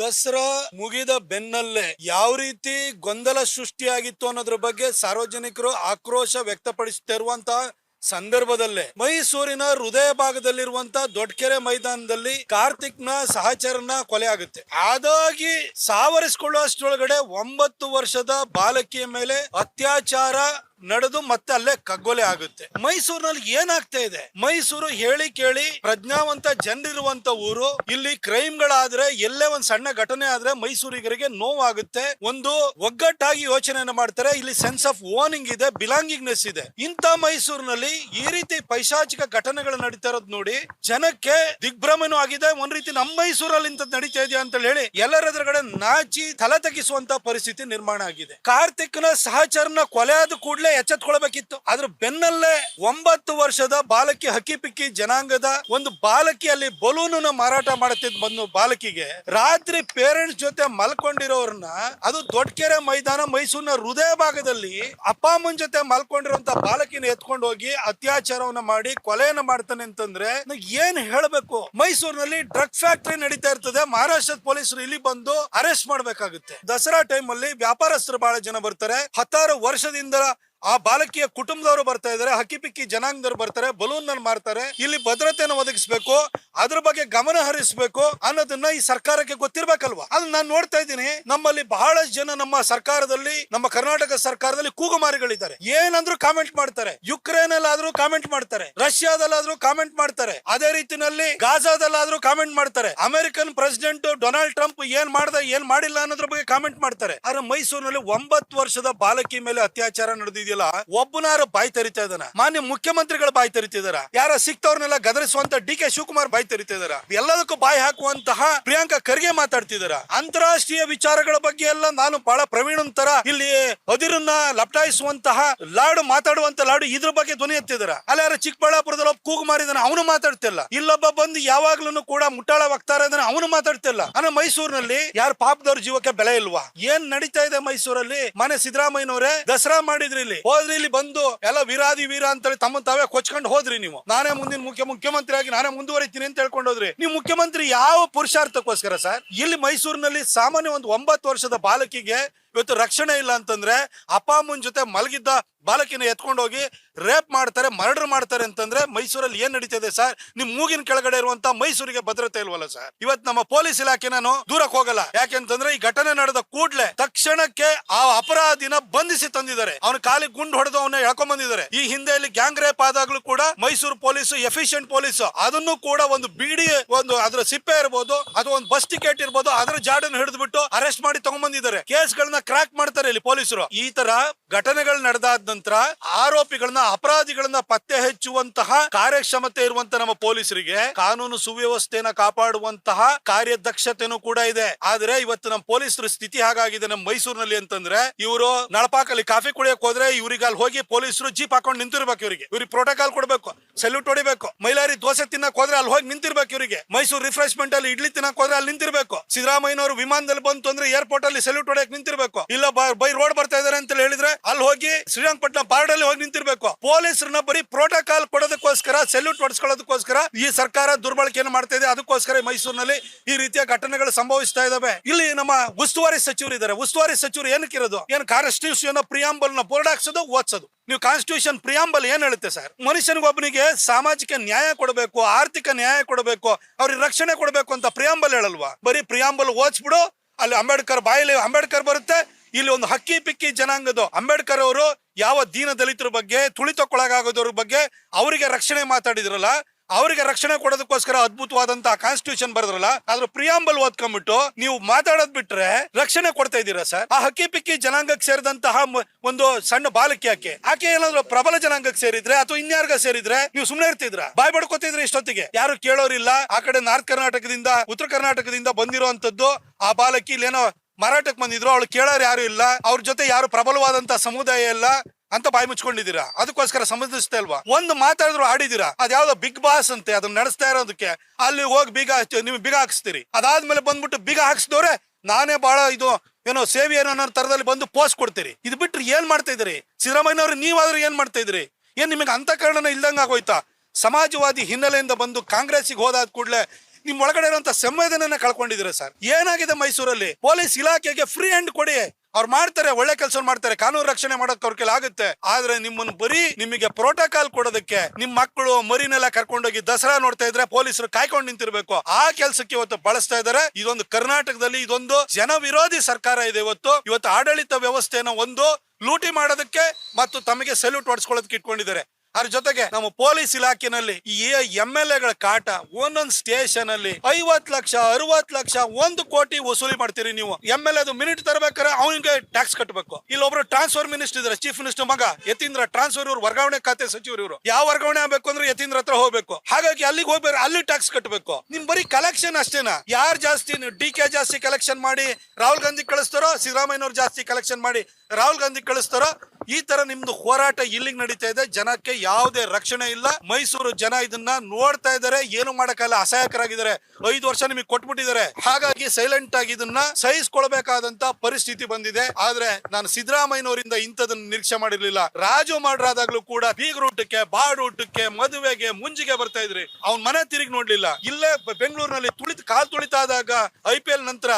ದಸರಾ ಮುಗಿದ ಬೆನ್ನಲ್ಲೇ ಯಾವ ರೀತಿ ಗೊಂದಲ ಸೃಷ್ಟಿಯಾಗಿತ್ತು ಅನ್ನೋದ್ರ ಬಗ್ಗೆ ಸಾರ್ವಜನಿಕರು ಆಕ್ರೋಶ ವ್ಯಕ್ತಪಡಿಸುತ್ತಿರುವಂತ ಸಂದರ್ಭದಲ್ಲೇ ಮೈಸೂರಿನ ಹೃದಯ ಭಾಗದಲ್ಲಿರುವಂತ ದೊಡ್ಡಕೆರೆ ಮೈದಾನದಲ್ಲಿ ಕಾರ್ತಿಕ್ನ ಸಹಚರನ ಕೊಲೆ ಆಗುತ್ತೆ. ಅದಾಗಿ ಸಾವರಿಸಿಕೊಳ್ಳುವಷ್ಟೊಳಗಡೆ ಒಂಬತ್ತು ವರ್ಷದ ಬಾಲಕಿಯ ಮೇಲೆ ಅತ್ಯಾಚಾರ ನಡೆದು ಮತ್ತೆ ಅಲ್ಲೇ ಕಗ್ಗೊಲೆ ಆಗುತ್ತೆ. ಮೈಸೂರಿನಲ್ಲಿ ಏನಾಗ್ತಾ ಇದೆ? ಮೈಸೂರು ಹೇಳಿ ಕೇಳಿ ಪ್ರಜ್ಞಾವಂತ ಜನರಿರುವಂತ ಊರು. ಇಲ್ಲಿ ಕ್ರೈಮ್ ಗಳಾದ್ರೆ ಎಲ್ಲೇ ಒಂದ್ ಸಣ್ಣ ಘಟನೆ ಆದ್ರೆ ಮೈಸೂರಿಗರಿಗೆ ನೋವಾಗುತ್ತೆ. ಒಂದು ಒಗ್ಗಟ್ಟಾಗಿ ಯೋಚನೆಯನ್ನು ಮಾಡ್ತಾರೆ. ಇಲ್ಲಿ ಸೆನ್ಸ್ ಆಫ್ ಓನಿಂಗ್ ಇದೆ ಬಿಲಾಂಗಿಂಗ್ನೆಸ್ ಇದೆ. ಇಂಥ ಮೈಸೂರಿನಲ್ಲಿ ಈ ರೀತಿ ಪೈಶಾಚಿಕ ಘಟನೆಗಳು ನಡೀತಾ ಇರೋದು ನೋಡಿ ಜನಕ್ಕೆ ದಿಗ್ಭ್ರಮನೂ ಆಗಿದೆ. ಒಂದ್ ರೀತಿ ನಮ್ಮ ಮೈಸೂರಲ್ಲಿ ಇಂಥದ್ದು ನಡೀತಾ ಇದೆಯಾ ಅಂತ ಹೇಳಿ ಎಲ್ಲರ ಎದುರುಗಡೆ ನಾಚಿ ತಲೆ ತಗ್ಗಿಸುವಂತ ಪರಿಸ್ಥಿತಿ ನಿರ್ಮಾಣ ಆಗಿದೆ. ಕಾರ್ತಿಕ್ನ ಸಹಚರನ ಕೊಲೆ ಆದ ಕೂಡಲೇ ಎಚ್ಚೆತ್ಕೊಳ್ಬೇಕಿತ್ತು. ಅದ್ರ ಬೆನ್ನಲ್ಲೇ ಒಂಬತ್ತು ವರ್ಷದ ಬಾಲಕಿ ಹಕ್ಕಿ ಪಿಕ್ಕಿ ಜನಾಂಗದ ಒಂದು ಬಾಲಕಿಯಲ್ಲಿ ಬಲೂನ್ ಮಾರಾಟ ಮಾಡುತ್ತಿದ್ ಬಂದು ಬಾಲಕಿಗೆ ರಾತ್ರಿ ಪೇರೆಂಟ್ಸ್ ಜೊತೆ ಮಲ್ಕೊಂಡಿರೋರ್ನ ಅದು ದೊಡ್ಡಕೆರೆ ಮೈದಾನ ಮೈಸೂರಿನ ಹೃದಯ ಭಾಗದಲ್ಲಿ ಅಪ್ಪ ಅಮ್ಮನ ಜೊತೆ ಮಲ್ಕೊಂಡಿರುವಂತ ಬಾಲಕಿನ ಎತ್ಕೊಂಡು ಹೋಗಿ ಅತ್ಯಾಚಾರವನ್ನ ಮಾಡಿ ಕೊಲೆಯನ್ನ ಮಾಡ್ತಾನೆ ಅಂತಂದ್ರೆ ಏನ್ ಹೇಳಬೇಕು? ಮೈಸೂರಿನಲ್ಲಿ ಡ್ರಗ್ ಫ್ಯಾಕ್ಟರಿ ನಡೀತಾ ಇರ್ತದೆ. ಮಹಾರಾಷ್ಟ್ರದ ಪೊಲೀಸರು ಇಲ್ಲಿ ಬಂದು ಅರೆಸ್ಟ್ ಮಾಡ್ಬೇಕಾಗುತ್ತೆ. ದಸರಾ ಟೈಮ್ ಅಲ್ಲಿ ವ್ಯಾಪಾರಸ್ಥರು ಬಹಳ ಜನ ಬರ್ತಾರೆ. ಹತ್ತಾರು ವರ್ಷದಿಂದ ಆ ಬಾಲಕಿಯ ಕುಟುಂಬದವರು ಬರ್ತಾ ಇದಾರೆ ಹಕ್ಕಿ ಪಿಕ್ಕಿ ಜನಾಂಗದವ್ರು ಬರ್ತಾರೆ ಬಲೂನ್ ಮಾರ್ತಾರೆ. ಇಲ್ಲಿ ಭದ್ರತೆಯನ್ನು ಒದಗಿಸಬೇಕು, ಅದ್ರ ಬಗ್ಗೆ ಗಮನ ಹರಿಸಬೇಕು ಅನ್ನೋದನ್ನ ಈ ಸರ್ಕಾರಕ್ಕೆ ಗೊತ್ತಿರ್ಬೇಕಲ್ವಾ? ಅದು ನಾನು ನೋಡ್ತಾ ಇದ್ದೀನಿ, ನಮ್ಮಲ್ಲಿ ಬಹಳಷ್ಟು ಜನ ನಮ್ಮ ಸರ್ಕಾರದಲ್ಲಿ, ನಮ್ಮ ಕರ್ನಾಟಕ ಸರ್ಕಾರದಲ್ಲಿ ಕೂಗುಮಾರಿಗಳಿದ್ದಾರೆ. ಏನಂದ್ರು ಕಾಮೆಂಟ್ ಮಾಡ್ತಾರೆ ಯುಕ್ರೇನ್ ಅಲ್ಲಾದ್ರೂ ಕಾಮೆಂಟ್ ಮಾಡ್ತಾರೆ, ರಷ್ಯಾದಲ್ಲಾದ್ರೂ ಕಾಮೆಂಟ್ ಮಾಡ್ತಾರೆ, ಅದೇ ರೀತಿನಲ್ಲಿ ಗಾಜಾದಲ್ಲಾದ್ರೂ ಕಾಮೆಂಟ್ ಮಾಡ್ತಾರೆ. ಅಮೆರಿಕನ್ ಪ್ರೆಸಿಡೆಂಟ್ ಡೊನಾಲ್ಡ್ ಟ್ರಂಪ್ ಏನ್ ಮಾಡ್ದ, ಏನ್ ಮಾಡಿಲ್ಲ ಅನ್ನೋದ್ರ ಬಗ್ಗೆ ಕಾಮೆಂಟ್ ಮಾಡ್ತಾರೆ. ಆದ್ರೆ ಮೈಸೂರಿನಲ್ಲಿ ಒಂಬತ್ತು ವರ್ಷದ ಬಾಲಕಿ ಮೇಲೆ ಅತ್ಯಾಚಾರ ನಡೆದಿದೆಯಲ್ಲ ಒಬ್ಬನಾರು ಬಾಯಿ ತೆರಿತಾ ಇದ್ದಾನ ಮಾನ್ಯ ಮುಖ್ಯಮಂತ್ರಿಗಳು ಬಾಯಿ ತೆರಿತಿದಾರ ಯಾರ ಸಿಕ್ತವ್ರನ್ನೆಲ್ಲ ಗದರಿಸುವಂತ ಡಿ ಕೆ ಶಿವಕುಮಾರ್ ಬಾಯಿ ತೆರಿತಾ ಇದಾರ ಎಲ್ಲದಕ್ಕೂ ಬಾಯಿ ಹಾಕುವಂತಹ ಪ್ರಿಯಾಂಕಾ ಖರ್ಗೆ ಮಾತಾಡ್ತಿದಾರ. ಅಂತಾರಾಷ್ಟ್ರೀಯ ವಿಚಾರಗಳ ಬಗ್ಗೆ ಎಲ್ಲ ನಾನು ಬಹಳ ಪ್ರವೀಣನ್ ತರ ಇಲ್ಲಿ ಅದಿರನ್ನ ಲಪಟಾಯಿಸುವಂತಹ ಲಾಡು ಮಾತಾಡುವಂತ ಲಾಡು ಇದ್ರ ಬಗ್ಗೆ ಧ್ವನಿ ಎತ್ತಿದಾರ. ಅಲ್ಲ ಯಾರ ಚಿಕ್ಕಬಳ್ಳಾಪುರದಲ್ಲಿ ಒಬ್ಬ ಕೂಗು ಮಾರಿದಾನ, ಅವನು ಮಾತಾಡ್ತಿಲ್ಲ. ಇಲ್ಲೊಬ್ಬ ಬಂದು ಯಾವಾಗ್ಲೂ ಕೂಡ ಮುಟ್ಟಾಳ ವಕ್ತಾರ ಅವನು ಮಾತಾಡ್ತಿಲ್ಲ. ಅಂದ್ರೆ ಮೈಸೂರಿನಲ್ಲಿ ಯಾರು ಪಾಪದವ್ರ ಜೀವಕ್ಕೆ ಬೆಲೆ ಇಲ್ವಾ? ಏನ್ ನಡೀತಾ ಇದೆ ಮೈಸೂರಲ್ಲಿ? ಮನೆ ಸಿದ್ದರಾಮಯ್ಯನವರೇ ದಸರಾ ಮಾಡಿದ್ರಿ ಇಲ್ಲಿ. ಹೋದ್ರಿ ಇಲ್ಲಿ ಬಂದು ಎಲ್ಲ ವೀರಾದಿ ವೀರ ಅಂತೇಳಿ ತಮ್ಮ ತಾವೇ ಕೊಚ್ಕೊಂಡು ಹೋದ್ರಿ ನೀವು. ನಾನೇ ಮುಂದಿನ ಮುಖ್ಯ ಮುಖ್ಯಮಂತ್ರಿ ಆಗಿ ನಾನೇ ಮುಂದುವರಿತೀನಿ ಅಂತ ಹೇಳ್ಕೊಂಡು ಹೋದ್ರಿ. ನೀವು ಮುಖ್ಯಮಂತ್ರಿ ಯಾವ ಪುರುಷಾರ್ಥಕ್ಕೋಸ್ಕರ ಸರ್? ಇಲ್ಲಿ ಮೈಸೂರಿನಲ್ಲಿ ಸಾಮಾನ್ಯ ಒಂದು ಒಂಬತ್ತು ವರ್ಷದ ಬಾಲಕಿಗೆ ಇವತ್ತು ರಕ್ಷಣೆ ಇಲ್ಲ ಅಂತಂದ್ರೆ ಅಪ್ಪ ಅಮ್ಮನ ಜೊತೆ ಮಲಗಿದ್ದ ಬಾಲಕಿನ ಎತ್ಕೊಂಡು ಹೋಗಿ ರೇಪ್ ಮಾಡ್ತಾರೆ, ಮರ್ಡರ್ ಮಾಡ್ತಾರೆ ಅಂತಂದ್ರೆ ಮೈಸೂರಲ್ಲಿ ಏನ್ ನಡೀತಿದೆ ಸರ್? ನಿಮ್ ಮೂಗಿನ ಕೆಳಗಡೆ ಇರುವಂತ ಮೈಸೂರಿಗೆ ಭದ್ರತೆ ಇಲ್ವಲ್ಲ ಸರ್? ಇವತ್ ನಮ್ಮ ಪೊಲೀಸ್ ಇಲಾಖೆ ನಾನು ದೂರಕ್ಕೆ ಹೋಗಲ್ಲ. ಯಾಕೆಂತಂದ್ರೆ ಈ ಘಟನೆ ನಡೆದ ಕೂಡ್ಲೆ ತಕ್ಷಣಕ್ಕೆ ಆ ಅಪರಾಧಿನ ಬಂಧಿಸಿ ತಂದಿದ್ದಾರೆ. ಅವನ ಕಾಲಿಗೆ ಗುಂಡು ಹೊಡೆದು ಅವನ್ನ ಎಳ್ಕೊಂಡ್ ಬಂದಿದ್ದಾರೆ. ಈ ಹಿಂದೆ ಇಲ್ಲಿ ಗ್ಯಾಂಗ್ ರೇಪ್ ಆದಾಗ್ಲೂ ಕೂಡ ಮೈಸೂರು ಪೊಲೀಸ್, ಎಫಿಷಿಯಂಟ್ ಪೊಲೀಸ್, ಅದನ್ನು ಕೂಡ ಒಂದು ಬಿಡಿ, ಒಂದು ಅದ್ರ ಸಿಪ್ಪೆ ಇರ್ಬೋದು, ಅದು ಒಂದು ಬಸ್ ಟಿಕೆಟ್ ಇರ್ಬೋದು, ಅದ್ರ ಜಾಡನ್ನು ಹಿಡಿದು ಬಿಟ್ಟು ಅರೆಸ್ಟ್ ಮಾಡಿ ತಗೊಂಡ್ಬಂದಿದ್ದಾರೆ ಕೇಸ್ಗಳನ್ನ ಕ್ರಾಕ್ ಮಾಡ್ತಾರೆ ಇಲ್ಲಿ ಪೊಲೀಸರು. ಈ ತರ ಘಟನೆಗಳು ನಡೆದಾದ ನಂತರ ಆರೋಪಿಗಳನ್ನ ಅಪರಾಧಿಗಳನ್ನ ಪತ್ತೆ ಹಚ್ಚುವಂತಹ ಕಾರ್ಯಕ್ಷಮತೆ ಇರುವಂತ ನಮ್ಮ ಪೊಲೀಸರಿಗೆ ಕಾನೂನು ಸುವ್ಯವಸ್ಥೆಯನ್ನ ಕಾಪಾಡುವಂತಹ ಕಾರ್ಯದಕ್ಷತೆನೂ ಕೂಡ ಇದೆ. ಆದ್ರೆ ಇವತ್ತು ನಮ್ಮ ಪೊಲೀಸರ ಸ್ಥಿತಿ ಹಾಗಾಗಿದೆ ನಮ್ಮ ಮೈಸೂರಿನಲ್ಲಿ ಅಂತಂದ್ರೆ ಇವರು ನಳಪಾಕಲ್ಲಿ ಕಾಫಿ ಕುಡಿಯಕ್ ಹೋದ್ರೆ ಇವ್ರಿಗೆ ಅಲ್ಲಿ ಹೋಗಿ ಪೊಲೀಸರು ಜೀಪ್ ಹಾಕೊಂಡು ನಿಂತಿರ್ಬೇಕು ಇವರಿಗೆ. ಇವ್ರಿಗೆ ಪ್ರೋಟೋಕಾಲ್ ಕೊಡ್ಬೇಕು ಸಲ್ಯೂಟ್ ಹೊಡಿಬೇಕು, ಮೈಲಾರಿ ದೋಸೆ ತಿನ್ನಕ್ ಹೋದ್ರೆ ಅಲ್ಲಿ ಹೋಗಿ ನಿಂತಿರ್ಬೇಕು ಇವರಿಗೆ. ಮೈಸೂರು ರಿಫ್ರೆಶ್ಮೆಂಟ್ ಅಲ್ಲಿ ಇಡ್ಲಿ ತಿನ್ನಕ್ ಹೋದ್ರೆ ಅಲ್ಲಿ ನಿಂತಿರ್ಬೇಕು. ಸಿದ್ದರಾಮಯ್ಯನವರು ವಿಮಾನದಲ್ಲಿ ಬಂತು ಅಂದ್ರೆ ಏರ್ಪೋರ್ಟ್ ಅಲ್ಲಿ ಸಲ್ಯೂಟ್ ಹೊಡೆಯಕ್ ನಿಂತಿರ್ಬೇಕು. ಇಲ್ಲ ಬ- ಬೈ ರೋಡ್ ಬರ್ತಾ ಇದಾರೆ ಅಂತ ಹೇಳಿದ್ರೆ ಅಲ್ಲಿ ಹೋಗಿ ಶ್ರೀರಂಗಪಟ್ಟಣ ಪಾರ್ಡ್ ಅಲ್ಲಿ ಹೋಗಿ ನಿಂತಿರ್ಬೇಕು. ಪೊಲೀಸರನ್ನ ಬರೀ ಪ್ರೋಟೋಕಾಲ್ ಕೊಡೋದಕ್ಕೋಸ್ಕರ ಸೆಲ್ಯೂಟ್ ಹೊಡಿಸ್ಕೊಳ್ಳೋದಕ್ಕೋಸ್ಕರ ಈ ಸರ್ಕಾರ ದುರ್ಬಳಕೆಯನ್ನು ಮಾಡ್ತಾ ಇದೆ. ಅದಕ್ಕೋಸ್ಕರ ಮೈಸೂರಿನಲ್ಲಿ ಈ ರೀತಿಯ ಘಟನೆಗಳು ಸಂಭವಿಸ್ತಾ ಇದಾವೆ. ಇಲ್ಲಿ ನಮ್ಮ ಉಸ್ತುವಾರಿ ಸಚಿವರು ಇದ್ದಾರೆ. ಉಸ್ತುವಾರಿ ಸಚಿವರು ಏನಕ್ಕೆ ಇರೋದು? ಏನು ಕಾನ್ಸ್ಟಿಟ್ಯೂಷನ್ ಪ್ರಿಯಾಂಬಲ್ನ ಬೋರ್ಡ್ ಹಾಕ್ಸೋದು, ಓದ್ಸೋದು? ನೀವು ಕಾನ್ಸ್ಟಿಟ್ಯೂಷನ್ ಪ್ರಿಯಾಂಬಲ್ ಏನ್ ಹೇಳುತ್ತೆ ಸರ್? ಮನುಷ್ಯನಿಗೊಬ್ಬನಿಗೆ ಸಾಮಾಜಿಕ ನ್ಯಾಯ ಕೊಡಬೇಕು, ಆರ್ಥಿಕ ನ್ಯಾಯ ಕೊಡಬೇಕು, ಅವ್ರಿಗೆ ರಕ್ಷಣೆ ಕೊಡಬೇಕು ಅಂತ ಪ್ರಿಯಾಂಬಲ್ ಹೇಳಲ್ವಾ? ಬರೀ ಪ್ರಿಯಾಂಬಲ್ ಓದ್ಸ್ಬಿಡು. ಅಲ್ಲಿ ಅಂಬೇಡ್ಕರ್ ಬಾಯಲ್ಲಿ ಅಂಬೇಡ್ಕರ್ ಬರುತ್ತೆ. ಇಲ್ಲಿ ಒಂದು ಹಕ್ಕಿ ಪಿಕ್ಕಿ ಜನಾಂಗದ ಅಂಬೇಡ್ಕರ್ ಅವರು ಯಾವ ದೀನ ದಲಿತರ ಬಗ್ಗೆ ತುಳಿತಕ್ಕೊಳಗಾಗೋದ್ರ ಬಗ್ಗೆ ಅವರಿಗೆ ರಕ್ಷಣೆ ಮಾತಾಡಿದ್ರಲ್ಲ, ಅವರಿಗೆ ರಕ್ಷಣೆ ಕೊಡೋದಕ್ಕೋಸ್ಕರ ಅದ್ಭುತವಾದಂತಹ ಕಾನ್ಸ್ಟಿಟ್ಯೂಷನ್ ಬರೆದ್ರಲ್ಲ ಅದ್ರ ಪ್ರಿಯಾಂಬಲ್ ಓದ್ಕೊಂಡ್ಬಿಟ್ಟು ನೀವು ಮಾತಾಡೋದ್ ಬಿಟ್ರೆ ರಕ್ಷಣೆ ಕೊಡ್ತಾ ಇದ್ದೀರಾ ಸರ್? ಆ ಹಕ್ಕಿ ಪಿಕ್ಕಿ ಜನಾಂಗಕ್ಕೆ ಸೇರಿದಂತಹ ಒಂದು ಸಣ್ಣ ಬಾಲಕಿ ಆಕೆ ಆಕೆ ಏನಾದ್ರು ಪ್ರಬಲ ಜನಾಂಗಕ್ಕೆ ಸೇರಿದ್ರೆ ಅಥವಾ ಇನ್ಯಾರ್ಗ ಸೇರಿದ್ರೆ ನೀವು ಸುಮ್ನೆ ಇರ್ತಿದ್ರ? ಬಾಯ್ ಬಡ್ಕೋತಿದ್ರೆ ಇಷ್ಟೊತ್ತಿಗೆ. ಯಾರು ಕೇಳೋರಿಲ್ಲ. ಆ ಕಡೆ ನಾರ್ತ್ ಕರ್ನಾಟಕದಿಂದ, ಉತ್ತರ ಕರ್ನಾಟಕದಿಂದ ಬಂದಿರುವಂತದ್ದು ಆ ಬಾಲಕಿ ಇಲ್ಲೇನೋ ಮಾರಾಟಕ್ಕೆ ಬಂದಿದ್ರು, ಅವಳು ಕೇಳೋರು ಯಾರು ಇಲ್ಲ, ಅವ್ರ ಜೊತೆ ಯಾರು ಪ್ರಬಲವಾದಂತ ಸಮುದಾಯ ಇಲ್ಲ ಅಂತ ಬಾಯಿ ಮುಚ್ಕೊಂಡಿದ್ದೀರಾ? ಅದಕ್ಕೋಸ್ಕರ ಸಂಬಂಧಿಸ್ತಾ ಇಲ್ವಾ ಒಂದು ಮಾತಾಡಿದ್ರು ಆಡಿದೀರಾ ಅದ್ಯಾವ್ದೋ ಬಿಗ್ ಬಾಸ್ ಅಂತೆ, ಅದನ್ನ ನಡೆಸ್ತಾ ಇರೋದಕ್ಕೆ. ಅಲ್ಲಿ ಹೋಗಿ ಬೀಗ ನೀವು ಬೀಗ ಹಾಕ್ಸ್ತೀರಿ. ಅದಾದ್ಮೇಲೆ ಬಂದ್ಬಿಟ್ಟು ಬೀಗ ಹಾಕ್ಸಿದವ್ರೆ, ನಾನೇ ಬಹಳ ಇದು, ಏನೋ ಸೇವೆ ಏನೋ ಅನ್ನೋ ತರದಲ್ಲಿ ಬಂದು ಪೋಸ್ಟ್ ಕೊಡ್ತೀರಿ. ಇದು ಬಿಟ್ರೆ ಏನ್ ಮಾಡ್ತಾ ಇದ್ರಿ ಸಿದ್ದರಾಮಯ್ಯನವ್ರು ನೀವಾದ್ರೂ ಏನ್ ಮಾಡ್ತಾ ಇದ್ರಿ ಏನ್ ನಿಮಗೆ ಅಂತ ಇಲ್ದಂಗ ಆಗೋಯ್ತಾ ಸಮಾಜವಾದಿ ಹಿನ್ನೆಲೆಯಿಂದ ಬಂದು ಕಾಂಗ್ರೆಸ್ಗೆ ಹೋದಾದ ಕೂಡಲೇ ನಿಮ್ ಒಳಗಡೆ ಇರುವಂತ ಸಂವೇದನೆಯನ್ನ ಕಳ್ಕೊಂಡಿದ್ದೀರಾ ಸರ್? ಏನಾಗಿದೆ ಮೈಸೂರಲ್ಲಿ? ಪೊಲೀಸ್ ಇಲಾಖೆಗೆ ಫ್ರೀ ಹ್ಯಾಂಡ್ ಕೊಡಿ. ಅವ್ರು ಮಾಡ್ತಾರೆ, ಒಳ್ಳೆ ಕೆಲಸ ಮಾಡ್ತಾರೆ, ಕಾನೂನು ರಕ್ಷಣೆ ಮಾಡೋಕೆ ಅವ್ರ ಕೈಲಿ ಆಗುತ್ತೆ. ಆದ್ರೆ ನಿಮ್ಮನ್ನು ಬರೀ ನಿಮಗೆ ಪ್ರೋಟೋಕಾಲ್ ಕೊಡೋದಕ್ಕೆ ನಿಮ್ ಮಕ್ಕಳು ಮರಿನೆಲ್ಲ ಕರ್ಕೊಂಡೋಗಿ ದಸರಾ ನೋಡ್ತಾ ಇದ್ರೆ ಪೊಲೀಸರು ಕಾಯ್ಕೊಂಡು ನಿಂತಿರ್ಬೇಕು. ಆ ಕೆಲಸಕ್ಕೆ ಇವತ್ತು ಬಳಸ್ತಾ ಇದಾರೆ. ಇದೊಂದು ಕರ್ನಾಟಕದಲ್ಲಿ ಇದೊಂದು ಜನ ವಿರೋಧಿ ಸರ್ಕಾರ ಇದೆ ಇವತ್ತು. ಇವತ್ತು ಆಡಳಿತ ವ್ಯವಸ್ಥೆನ ಒಂದು ಲೂಟಿ ಮಾಡೋದಕ್ಕೆ ಮತ್ತು ತಮಗೆ ಸೆಲ್ಯೂಟ್ ಹೊಡ್ಸ್ಕೊಳ್ಳೋದಕ್ಕೆ ಇಟ್ಕೊಂಡಿದ್ದಾರೆ. ಅದ್ರ ಜೊತೆಗೆ ನಮ್ಮ ಪೊಲೀಸ್ ಇಲಾಖೆನಲ್ಲಿ ಎಂ ಎಲ್ ಎಗಳ ಕಾಟ ಒಂದೊಂದು ಸ್ಟೇಷನ್ ಅಲ್ಲಿ ಐವತ್ ಲಕ್ಷ ಅರವತ್ ಲಕ್ಷ, ಒಂದು ಕೋಟಿ ವಸೂಲಿ ಮಾಡ್ತೀರಿ ನೀವು. ಎಂ ಎಲ್ ಅದು ಮಿನಿಟ್ ತರಬೇಕಾದ್ರೆ ಅವನಿಗೆ ಟ್ಯಾಕ್ಸ್ ಕಟ್ಟಬೇಕು ಇಲ್ಲೊಬ್ರು ಟ್ರಾನ್ಸ್ಫರ್ ಮಿನಿಸ್ಟರ್ ಇದ್ರೆ, ಚೀಫ್ ಮಿನಿಸ್ಟರ್ ಮಗ, ಯತೀಂದ್ರ ಟ್ರಾನ್ಸ್ಫರ್ ಇವರು, ವರ್ಗಾವಣೆ ಖಾತೆ ಸಚಿವರು ಇವರು. ಯಾವ ವರ್ಗಾವಣೆ ಆಗ್ಬೇಕು ಅಂದ್ರೆ ಯತೀಂದ್ರ ಹತ್ರ ಹೋಗ್ಬೇಕು. ಹಾಗಾಗಿ ಅಲ್ಲಿಗೆ ಹೋಗ್ಬೇಕು ಅಲ್ಲಿ ಟ್ಯಾಕ್ಸ್ ಕಟ್ಟಬೇಕು ನಿಮ್ ಬರೀ ಕಲೆಕ್ಷನ್ ಅಷ್ಟೇನಾ? ಯಾರು ಜಾಸ್ತಿ ಡಿ ಕೆ ಜಾಸ್ತಿ ಕಲೆಕ್ಷನ್ ಮಾಡಿ ರಾಹುಲ್ ಗಾಂಧಿ ಕಳಿಸ್ತಾರೋ ಸಿದ್ದರಾಮಯ್ಯವ್ರು ಜಾಸ್ತಿ ಕಲೆಕ್ಷನ್ ಮಾಡಿ ರಾಹುಲ್ ಗಾಂಧಿ ಕಳಿಸ್ತಾರೋ ಈ ತರ ನಿಮ್ದು ಹೋರಾಟ ಇಲ್ಲಿಗೆ ನಡೀತಾ ಇದೆ. ಜನಕ್ಕೆ ಯಾವುದೇ ರಕ್ಷಣೆ ಇಲ್ಲ. ಮೈಸೂರು ಜನ ಇದನ್ನ ನೋಡ್ತಾ ಇದ್ದಾರೆ. ಏನು ಮಾಡಕ್ಕಾಗಲ್ಲ, ಅಸಹಾಯಕರಾಗಿದ್ದಾರೆ. ಐದು ವರ್ಷ ನಿಮಗೆ ಕೊಟ್ಬಿಟ್ಟಿದ್ದಾರೆ. ಹಾಗಾಗಿ ಸೈಲೆಂಟ್ ಆಗಿ ಇದನ್ನ ಸಹಿಸ್ಕೊಳ್ಬೇಕಾದಂತ ಪರಿಸ್ಥಿತಿ ಬಂದಿದೆ. ಆದ್ರೆ ನಾನು ಸಿದ್ದರಾಮಯ್ಯನವರಿಂದ ಇಂಥದನ್ನ ನಿರೀಕ್ಷೆ ಮಾಡಿರ್ಲಿಲ್ಲ. ರಾಜು ಮಾಡ್ರಾದಾಗ್ಲೂ ಕೂಡ ಬೀಗ್ರೂಟಕ್ಕೆ ಬಾಡ್ ಊಟಕ್ಕೆ ಮದುವೆಗೆ, ಮುಂಜಿಗೆ ಬರ್ತಾ ಇದ್ರಿ. ಅವ್ನ್ ಮನೆ ತಿರುಗಿ ನೋಡ್ಲಿಲ್ಲ. ಇಲ್ಲೇ ಬೆಂಗಳೂರಿನಲ್ಲಿ ತುಳಿತ ಕಾಲ್ ತುಳಿತಾದಾಗ ಐ ಪಿ ಎಲ್ ನಂತರ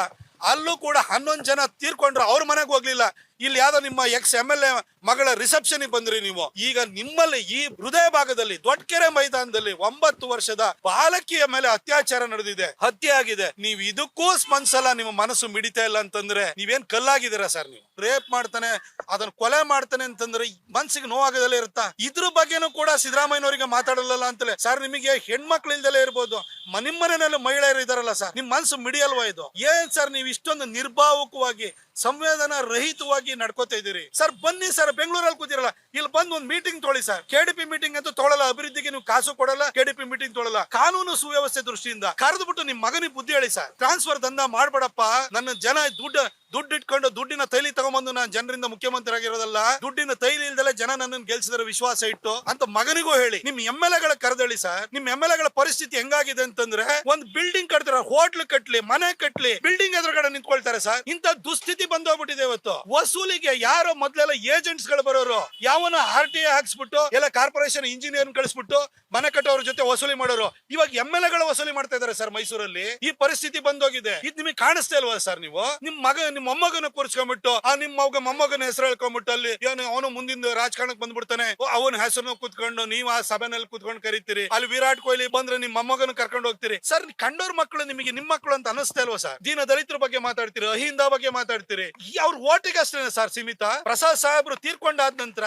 ಅಲ್ಲೂ ಕೂಡ ಹನ್ನೊಂದು ಜನ ತೀರ್ಕೊಂಡ್ರು. ಅವ್ರ ಮನೆಗೆ ಹೋಗ್ಲಿಲ್ಲ. ಇಲ್ಲಿ ಯಾವ್ದೋ ನಿಮ್ಮ ಎಕ್ಸ್ ಎಂ ಎಲ್ ಎ ಮಗಳ ರಿಸೆಪ್ಷನ್ ಬಂದ್ರಿ ನೀವು. ಈಗ ನಿಮ್ಮಲ್ಲಿ ಈ ಹೃದಯ ಭಾಗದಲ್ಲಿ ದೊಡ್ಡಕೆರೆ ಮೈದಾನದಲ್ಲಿ ಒಂಬತ್ತು ವರ್ಷದ ಬಾಲಕಿಯ ಮೇಲೆ ಅತ್ಯಾಚಾರ ನಡೆದಿದೆ. ಹತ್ಯೆ ಆಗಿದೆ. ನೀವ್ ಇದಕ್ಕೂ ಸ್ಪಂದಿಸಲ್ಲ, ನಿಮ್ಮ ಮನಸ್ಸು ಮಿಡಿತಾ ಇಲ್ಲ ಅಂತಂದ್ರೆ ನೀವೇನ್ ಕಲ್ಲಾಗಿದ್ದೀರಾ ಸರ್ ನೀವು? ರೇಪ್ ಮಾಡ್ತಾನೆ, ಅದನ್ನ ಕೊಲೆ ಮಾಡ್ತಾನೆ ಅಂತಂದ್ರೆ ಮನ್ಸಿಗೆ ನೋವಾಗದಲ್ಲೇ ಇರುತ್ತಾ? ಇದ್ರ ಬಗ್ಗೆನೂ ಕೂಡ ಸಿದ್ದರಾಮಯ್ಯನವರಿಗೆ ಮಾತಾಡಲ್ಲ ಅಂತಲೇ. ಸರ್, ನಿಮಗೆ ಹೆಣ್ಮಕ್ಳು ಇಲ್ದಲೇ ಇರ್ಬೋದು. ನಿಮ್ಮನೆಯಲ್ಲಿ ನಿಮ್ಮ ಮನೆಯಲ್ಲಿ ಮಹಿಳೆಯರು ಇದಾರಲ್ಲ ಸರ್ ನಿಮ್ ಮನ್ಸು ಮಿಡಿಯಲ್ವಾ ಇದು? ಏನ್ ಸರ್, ನೀವು ಇಷ್ಟೊಂದು ನಿರ್ಭಾವಕವಾಗಿ ಸಂವೇದನಾ ರಹಿತವಾಗಿ ನಡ್ಕೋತಾ ಇದ್ದೀರಿ. ಸರ್, ಬನ್ನಿ ಸರ್, ಬೆಂಗಳೂರಲ್ಲಿ ಕೂತಿರಲ್ಲ. ಇಲ್ಲಿ ಬಂದು ಒಂದು ಮೀಟಿಂಗ್ ತೊಳಿ ಸರ್. ಕೆಡಿಪಿ ಮೀಟಿಂಗ್ ಅಂತೂ ತೊಳಲ್ಲ ಅಭಿವೃದ್ಧಿಗೆ ನೀವು ಕಾಸು ಕೊಡಲ್ಲ ಕೆಡಿಪಿ ಮೀಟಿಂಗ್ ತೊಳಲ್ಲ ಕಾನೂನು ಸುವ್ಯವಸ್ಥೆ ದೃಷ್ಟಿಯಿಂದ ಕರೆದ್ಬಿಟ್ಟು ನಿಮ್ ಮಗನಿಗೆ ಬುದ್ಧಿ ಹೇಳಿ ಸರ್. ಟ್ರಾನ್ಸ್ಫರ್ ದಂಧ ಮಾಡ್ಬೇಡಪ್ಪ. ನನ್ನ ಜನ ದುಡ್ಡು ದುಡ್ಡು ಇಟ್ಕೊಂಡು ದುಡ್ಡಿನ ತೈಲಿ ತಗೊಂಡ್ಬಂದು ನಾನು ಜನರಿಂದ ಮುಖ್ಯಮಂತ್ರಿ ಆಗಿರೋದಲ್ಲ ದುಡ್ಡಿನ ತೈಲಿ ಇಲ್ದಲೆ ಜನ ನನ್ನನ್ನು ಗೆಲ್ಸಿದ್ರೆ ವಿಶ್ವಾಸ ಇಟ್ಟು ಅಂತ ಮಗನಿಗೂ ಹೇಳಿ, ನಿಮ್ ಎಂ ಎಲ್ ಎಗಳ ಕರೆದಳಿ ಸರ್, ನಿಮ್ ಎಂ ಎಲ್ ಎಗಳ ಪರಿಸ್ಥಿತಿ ಹೆಂಗಾಗಿದೆ ಅಂತಂದ್ರೆ ಒಂದ್ ಬಿಲ್ಡಿಂಗ್ ಕಟ್ತಾರ ಹೋಟ್ಲ್ ಕಟ್ಲಿ, ಮನೆ ಕಟ್ಲಿ ಬಿಲ್ಡಿಂಗ್ ಎದುರುಗಡೆ ನಿಂತ್ಕೊಳ್ತಾರೆ ಸರ್. ಇಂತ ದುಸ್ಥಿತಿ ಬಂದೋಗ್ಬಿಟ್ಟಿದೆ ಇವತ್ತು. ವಸೂಲಿಗೆ ಯಾರೋ ಮೊದ್ಲೆಲ್ಲ ಏಜೆಂಟ್ಸ್ಗಳು ಬರೋರು, ಯಾವನ ಆರ್ ಟಿ ಹಾಕ್ಸ್ಬಿಟ್ಟು, ಎಲ್ಲ ಕಾರ್ಪೊರೇಷನ್ ಇಂಜಿನಿಯರ್ ಕಳಿಸ್ಬಿಟ್ಟು ಮನೆ ಕಟ್ಟೋರ ಜೊತೆ ವಸೂಲಿ ಮಾಡೋರು. ಇವಾಗ ಎಂ ಎಲ್ ಎಗಳ ವಸೂಲಿ ಮಾಡ್ತಾ ಇದಾರೆ ಸರ್ ಮೈಸೂರಲ್ಲಿ. ಈ ಪರಿಸ್ಥಿತಿ ಬಂದೋಗಿದೆ. ಇದು ನಿಮಗೆ ಕಾಣಿಸ್ತಾ ಇಲ್ವಾ ಸರ್ ನೀವು? ನಿಮ್ ಮಗ ಮೊಮ್ಮಗನ ಕೂರಿಸ್ಕೊಂಡ್ಬಿಟ್ಟು, ಆ ನಿಮ್ಮ ಮಗ ಮೊಮ್ಮಗನ ಹೆಸರು ಹೇಳ್ಕೊಂಡ್ಬಿಟ್ಟು ಅಲ್ಲಿ ಏನು ಅವನು ಮುಂದಿನ ರಾಜಕಾರಣಕ್ಕೆ ಬಂದ್ಬಿಡ್ತಾನೆ. ಅವನ ಹೆಸರು ಕುತ್ಕೊಂಡು ನೀವು ಆ ಸಭೆನಲ್ಲಿ ಕುತ್ಕೊಂಡು ಕರಿತೀರಿ. ಅಲ್ಲಿ ವಿರಾಟ್ ಕೊಹ್ಲಿ ಬಂದ್ರೆ ನಿಮ್ ಮೊಮ್ಮಗನ ಕರ್ಕೊಂಡು ಹೋಗ್ತೀರಿ. ಸರ್ ಕಂಡೋರ್ ಮಕ್ಕಳು ನಿಮಗೆ ನಿಮ್ ಮಕ್ಕಳು ಅಂತ ಅನಿಸ್ತಾ ಇಲ್ವಾ ಸರ್? ದೀನ ದಲಿತರ ಬಗ್ಗೆ ಮಾತಾಡ್ತೀರಿ? ಅಹಿಂದ ಬಗ್ಗೆ ಮಾತಾಡ್ತೀರಿ? ಅವ್ರ ಓಟಿಗೆ ಅಷ್ಟೇನೆ ಸರ್, ಸೀಮಿತ? ಪ್ರಸಾದ್ ಸಾಹೇಬ್ರು ತೀರ್ಕೊಂಡಾದ ನಂತರ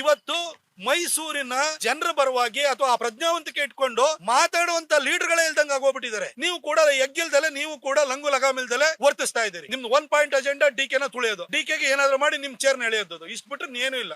ಇವತ್ತು ಮೈಸೂರಿನ ಜನರ ಪರವಾಗಿ ಅಥವಾ ಆ ಪ್ರಜ್ಞಾವಂತಿಕೆ ಇಟ್ಕೊಂಡು ಮಾತಾಡುವಂತ ಲೀಡರ್ಗಳೇ ಇಲ್ದಂಗ ಆಗೋಗ್ಬಿಟ್ಟಿದ್ದಾರೆ. ನೀವು ಕೂಡ ಎಗ್ಗಿಲ್ದಲೆ, ನೀವು ಕೂಡ ಲಂಗು ಲಗಾಮಿಲ್ದಲೆ ವರ್ತಿಸ್ತಾ ಇದ್ದೀರಿ. ನಿಮ್ದು ಒನ್ ಪಾಯಿಂಟ್ ಅಜೆಂಡಾ ಡಿ ಕೆನ ತುಳಿಯೋದು. ಡಿ ಕೆಗೆ ಏನಾದ್ರು ಮಾಡಿ ನಿಮ್ ಚೇರ್ನ ಎಳೆಯೋದು. ಇಷ್ಟು ಬಿಟ್ರೆ ಏನು ಇಲ್ಲ.